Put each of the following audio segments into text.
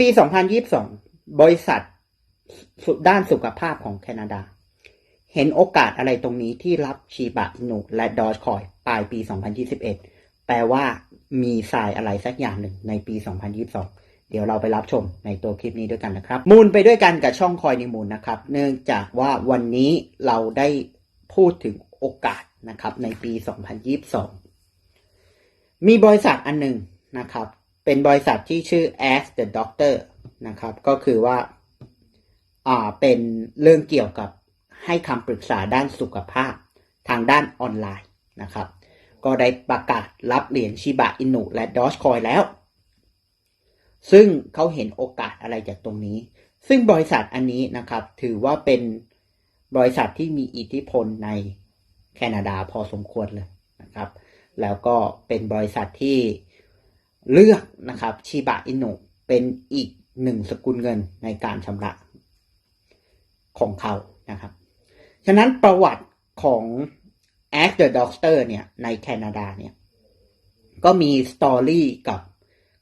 ปี 2022 บริษัทสุด้านสุขภาพของแคนาดา เห็นโอกาสอะไรตรงนี้ที่รับชีบะอินุและดอ g คอยปลายปี 2021 แปลว่ามีสายอะไรสักอย่างหนึ่งในปี 2022เดี๋ยวเราไปรับชมในตัวคลิปนี้ด้วยกันนะครับ มูลไปด้วยกันกับช่องคอยนิมูลนะครับ เนื่องจากว่าวันนี้เราได้พูดถึงโอกาสนะครับในปี 2022 มีบริษัทอันหนึ่งนะครับ เป็นบริษัทที่ชื่อ as the Doctor นะครับ ก็คือว่าอ่าเป็นเรื่องเกี่ยวกับให้คำปรึกษาด้านสุขภาพทางด้านออนไลน์นะครับ ก็ได้ประกาศรับเหรียญชิบะอินุและดอ g คอยแล้ว ซึ่งเขาเห็นโอกาสอะไรจากตรงนี้ ซึ่งบริษัทอันนี้นะครับ ถือว่าเป็นบริษัทที่มีอิทธิพลในแคนาดาพอสมควรเลยนะครับ แล้วก็เป็นบริษัทที่ เลือกนะครับชิบะอินุเป็นอีกหนึ่งสกุลเงินในการชำระของเขานะครับ ฉะนั้นประวัติของ a c the Doctor เนี่ยในแคนาดาเนี่ยก็มีสตอรี่กับ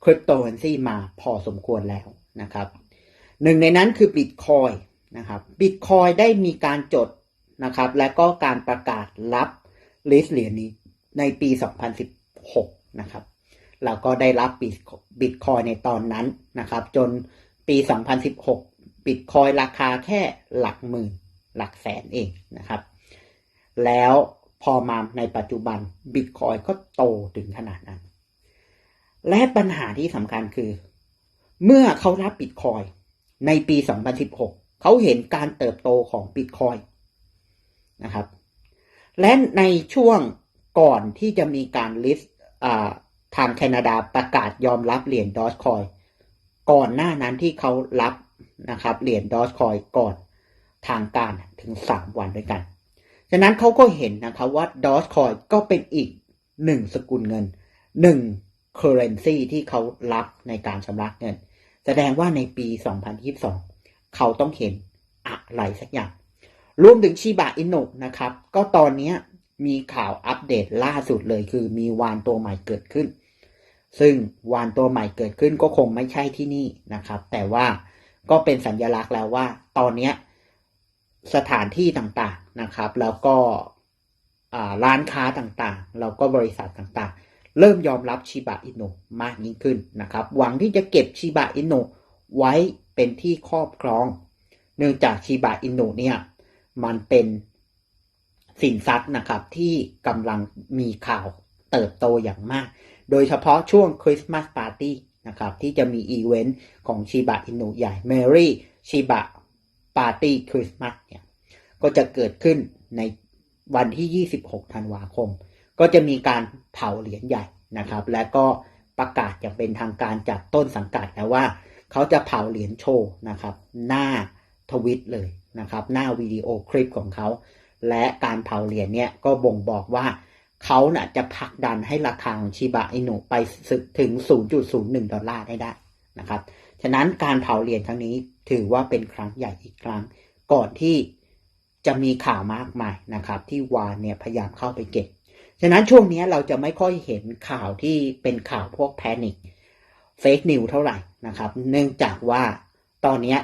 คริปโตเคอเรนซีมาพอสมควรแล้วนะครับ หนึ่งในนั้นคือ Bitcoin นะครับ Bitcoin ได้มีการจดนะครับ และก็การประกาศรับลิสเหรียญนี้ในปี 2016 นะครับ แล้วก็ได้รับบิตคอยในตอนนั้นนะครับ จนปี 2016 บิตคอยราคาแค่หลักหมื่น หลักแสนเองนะครับ แล้วพอมาในปัจจุบันบิตคอยก็โตถึงขนาดนั้น และปัญหาที่สำคัญคือ เมื่อเขารับบิตคอยในปี 2016 เขาเห็นการเติบโตของบิตคอยนะครับ และในช่วงก่อนที่จะมีการลิสต์ ทางแคนาดาประกาศยอมรับเหรียญดอ g คอยก่อนหน้านั้นที่เขารับนะครับเหรียญดอ g คอยก่อนทางการถึง 3 วันด้วยกัน ฉะนั้นเขาก็เห็นนะครับว่าดอ g คอยก็เป็นอีกหนึ่งสกุลเงินหนึ่ง currency ที่เขารับในการชำระเงิน แสดงว่าในปี 2022 เขาต้องเห็นอะไรสักอย่าง รวมถึงชิบะอินุนะครับ ก็ตอนนี้มีข่าวอัปเดตล่าสุดเลยคือมีวานตัวใหม่เกิดขึ้น ซึ่งวานตัวใหม่เกิดขึ้นก็คงไม่ใช่ที่นี่นะครับ แต่ว่าก็เป็นสัญญลักษณ์แล้วว่า ตอนนี้สถานที่ต่างๆนะครับ แล้วก็ร้านค้าต่างๆ แล้วก็บริษัทต่างๆ เริ่มยอมรับชิบะอินุมากยิ่งขึ้นนะครับ หวังที่จะเก็บชิบะอินุไว้เป็นที่ครอบครอง เนื่องจากชิบะอินุเนี่ยมันเป็นสินทรัพย์นะครับที่กำลังมีข่าวเติบโตอย่างมาก โดยเฉพาะช่วงคริสต์มาสปาร์ตี้นะครับที่จะมีอีเวนต์ของชิบะอินุใหญ่ Merry ชิบะปาร์ตี้คริสต์มาสเนี่ยก็จะเกิดขึ้นในวันที่ 26 ธันวาคม ก็จะมีการเผาเหรียญใหญ่นะครับ และก็ประกาศอย่างเป็นทางการจากต้นสังกัดแล้วว่า เขาจะเผาเหรียญโชว์นะครับ หน้าทวิตเลยนะครับ หน้าวิดีโอคลิปของเขา และการเผาเหรียญเนี่ยก็บ่งบอกว่า เขาน่ะจะผลักดันให้ราคาของชิบะอินุไปถึง 0.01 ดอลลาร์ได้ได้นะครับ ฉะนั้นการเผาเหรียญครั้งนี้ถือว่าเป็นครั้งใหญ่อีกครั้ง ก่อนที่จะมีข่าวมากมายนะครับ ที่วานเนี่ยพยายามเข้าไปเก็บ ฉะนั้นช่วงนี้เราจะไม่ค่อยเห็นข่าวที่เป็นข่าวพวกแพนิคเฟกนิวเท่าไหร่นะครับ เนื่องจากว่าตอนนี้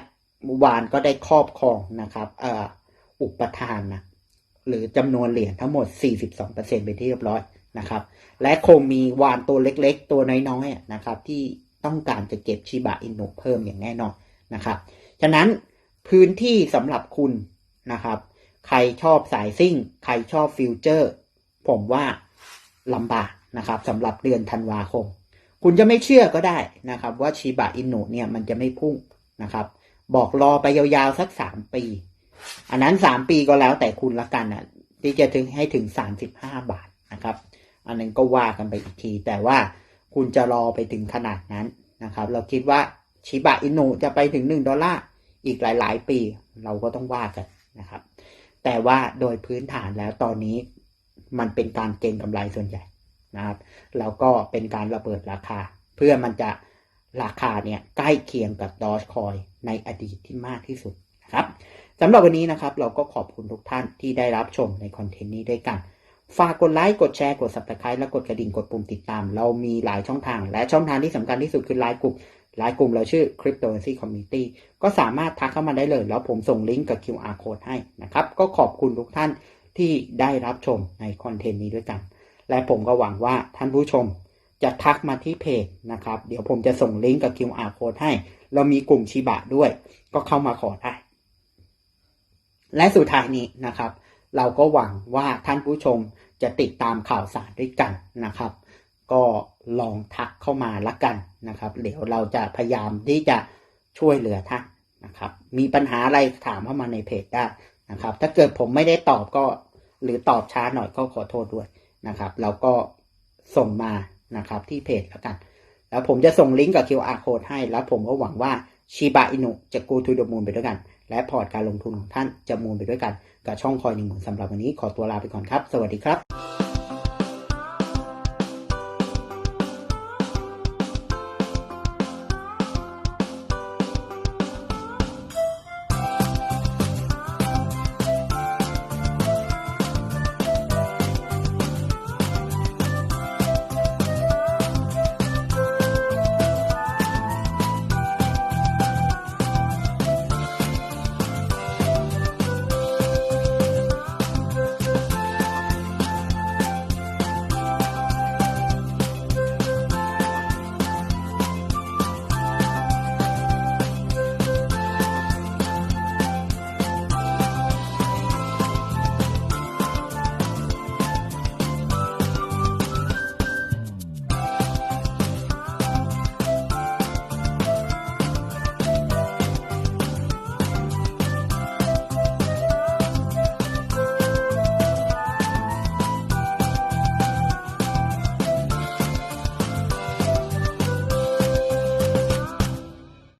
วานก็ได้ครอบครองนะครับอุปทานนะ หรือจำนวนเหรียญทั้งหมด 42%เป็นที่เรียบร้อยนะครับ และคงมีวานตัวเล็กๆ ตัวน้อยๆนะครับ ที่ต้องการจะเก็บชิบะอินุเพิ่มอย่างแน่นอนนะครับ ฉะนั้นพื้นที่สำหรับคุณนะครับ ใครชอบสายซิ่ง ใครชอบฟิวเจอร์ ผมว่าลำบากนะครับสำหรับเดือนธันวาคม คุณจะไม่เชื่อก็ได้นะครับ ว่าชิบะอินุเนี่ยมันจะไม่พุ่งนะครับ บอกรอไปยาวๆสักสามปี อันนั้นสามปีก็แล้วแต่คุณละกันอะ ที่จะถึงให้ถึงสามสิบห้าบาทนะครับ อันนั้นก็ว่ากันไปอีกที แต่ว่าคุณจะรอไปถึงขนาดนั้นนะครับ เราคิดว่าชิบะอินุจะไปถึงหนึ่งดอลลาร์อีกหลาย ๆ ปีเราก็ต้องว่ากันนะครับ แต่ว่าโดยพื้นฐานแล้วตอนนี้มันเป็นการเก็งกำไรส่วนใหญ่นะครับ แล้วก็เป็นการระเบิดราคา เพื่อมันจะราคาเนี่ยใกล้เคียงกับดอชคอยในอดีตที่มากที่สุด นะครับสำหรับวันนี้นะครับเราก็ขอบคุณทุกท่านที่ได้รับชมในคอนเทนต์นี้ด้วยกัน ฝากกดไลค์ กดแชร์ กด subscribe และกดกระดิ่ง กดปุ่มติดตาม เรามีหลายช่องทาง และช่องทางที่สำคัญที่สุดคือไลน์กลุ่มหลายกลุ่มเราชื่อ Cryptocurrency Community ก็สามารถทักเข้ามาได้เลย แล้วผมส่งลิงก์กับ QR code ให้นะครับ ก็ขอบคุณทุกท่านที่ได้รับชมในคอนเทนต์นี้ด้วยกัน และผมก็หวังว่าท่านผู้ชมจะทักมาที่เพจนะครับ เดี๋ยวผมจะส่งลิงก์กับ QR code ให้ เรามีกลุ่มชิบะด้วย ก็เข้ามาขอได้ และสุดท้ายนี้นะครับ เราก็หวังว่าท่านผู้ชมจะติดตามข่าวสารด้วยกันนะครับ ก็ลองทักเข้ามาละกันนะครับเดี๋ยวเราจะพยายามที่จะช่วยเหลือท่านนะครับ มีปัญหาอะไรถามเข้ามาในเพจได้นะครับ ถ้าเกิดผมไม่ได้ตอบก็หรือตอบช้าหน่อยก็ขอโทษด้วยนะครับ แล้วก็ส่งมานะครับที่เพจแล้วกัน แล้วผมจะส่งลิงก์กับ QR code ให้ แล้วผมก็หวังว่า ชิบะอินุจะ go to the moon ไปด้วยกัน และพอร์ตการลงทุนของท่านจะมูลไปด้วยกัน กับช่องคอยหนึ่งหมื่นสำหรับวันนี้ขอตัวลาไปก่อนครับ สวัสดีครับ